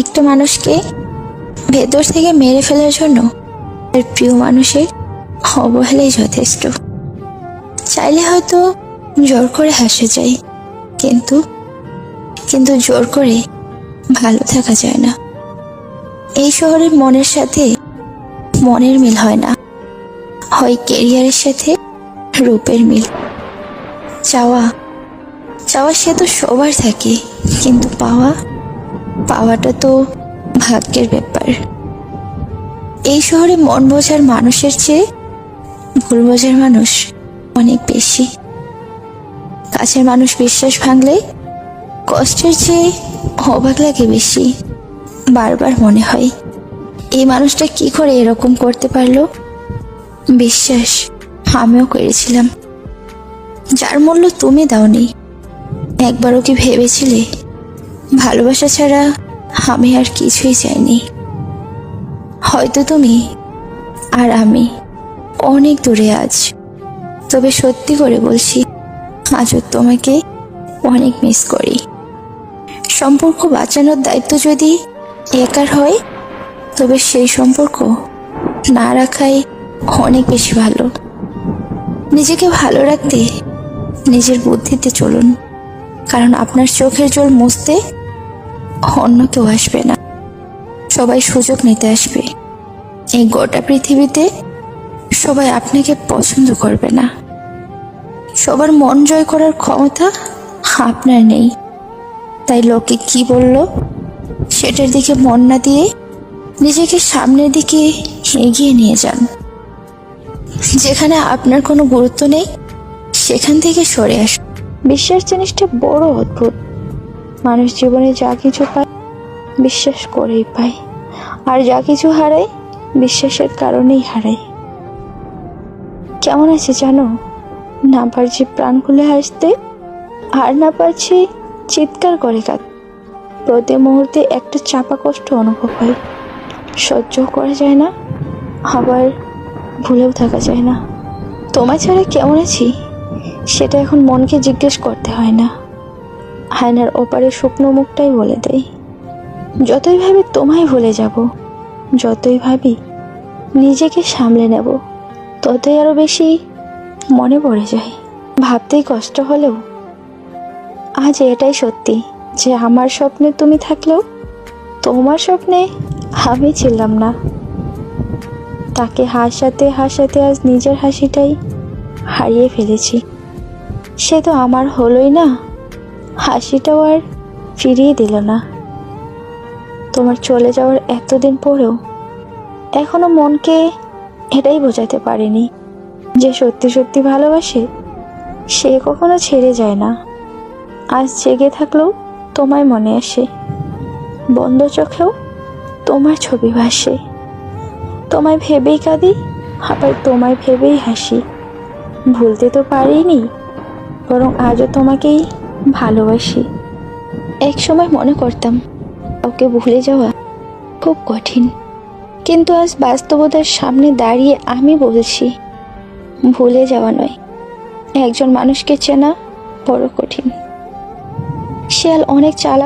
একটা মানুষকে ভেতর থেকে মেরে ফেলার জন্য তার প্রিয় মানুষের অবহেলাই যথেষ্ট। চাইলে হয়তো জোর করে হাসা যায়, কিন্তু কিন্তু জোর করে ভালো থাকা যায় না। এই শহরের মনের সাথে মনের মিল হয় না। হয় কেরিয়ারের সাথে রূপের মিল। চাওয়া চাওয়া সে তো সবার থাকে, কিন্তু পাওয়া পাওয়াটা তো ভাগ্যের ব্যাপার। এই শহরে মন বোঝার মানুষের চেয়ে ভুল বোঝার মানুষ অনেক বেশি। কাছের মানুষ বিশ্বাস ভাঙলে কষ্টের চেয়ে অবাক লাগে বেশি, বারবার মনে হয়। এই মানুষটা কি করে এরকম করতে পারল? বিশ্বাস আমিও করেছিলাম। যার মূল্য তুমি দাওনি। একবারও কি ভেবেছিলে ভালোবাসা ছাড়া আমি আর কিছুই চাইনি। হয়তো তুমি আর আমি অনেক দূরে আজ, তবে সত্যি করে বলছি, আজও তোমাকে অনেক মিস করি। সম্পর্ক বাঁচানোর দায়িত্ব যদি একার হয়, তবে সেই সম্পর্ক না রাখাই অনেক বেশি ভালো। নিজেকে ভালো রাখতে নিজের বুদ্ধিতে চলুন, কারণ আপনার চোখের জল মুছতে অন্য কেউ আসবে না। সবাই সুযোগ নিতে আসবে। এই গোটা পৃথিবীতে সবাই আপনাকে পছন্দ করবে না। সবার মন জয় করার ক্ষমতা আপনার নেই। তাই লোকে কি বলল? সেটার দিকে মন না দিয়ে নিজেকে সামনের দিকে এগিয়ে নিয়ে যান। যেখানে আপনার কোনো গুরুত্ব নেই, সেখান থেকে সরে আসুন। বিশ্বাস জিনিসটা বড় অদ্ভুত। মানুষ জীবনে যা কিছু পায়, বিশ্বাস করেই পায়। আর যা কিছু হারায়, বিশ্বাসের কারণেই হারায়। কেমন আছে জানো? না পারছি প্রাণ খুলে হাসতে, আর না পারছি চিৎকার করে কাঁদ প্রতি মুহূর্তে একটা চাপা কষ্ট অনুভব হয়। সহ্য করা যায় না, আবার ভুলেও থাকা যায় না। তোমার ছাড়া কেমন আছি? সেটা এখন মনকে জিজ্ঞেস করতে হয় না। আয়নার ওপারে শুকনো মুখটাই বলে দেয়। যতই ভাবি তোমায় ভুলে যাব, যতই ভাবি নিজেকে সামলে নেব, ততই আরও বেশি মনে পড়ে যায়। ভাবতেই কষ্ট হলেও আজ এটাই সত্যি যে আমার স্বপ্নে তুমি থাকলেও তোমার স্বপ্নে আমি ছিলাম না। তাকে হাসাতে হাসাতে আজ নিজের হাসিটাই হারিয়ে ফেলেছি। সে তো আমার হলোই না। হাসিটাও আর ফিরিয়ে দিল না। তোমার চলে যাওয়ার এতদিন পরেও এখনও মনকে এটাই বোঝাতে পারেনি যে সত্যি সত্যি ভালোবাসে সে কখনো ছেড়ে যায় না। আজ জেগে থাকলেও তোমায় মনে আসে, বন্ধ চোখেও তোমার ছবি ভাসে। তোমায় ভেবেই কাঁদি, আবার তোমায় ভেবেই হাসি। ভুলতে তো পারিনি, বরং আজও তোমাকেই ভালোবাসি। এক সময় মনে করতাম ওকে ভুলে যাওয়া খুব কঠিন। কিন্তু আজ বাস্তবতার সামনে দাঁড়িয়ে আমি বলছি, ভুলে যাওয়া নয়। একজন মানুষকে চেনা বড় কঠিন। শিয়াল অনেক চালাক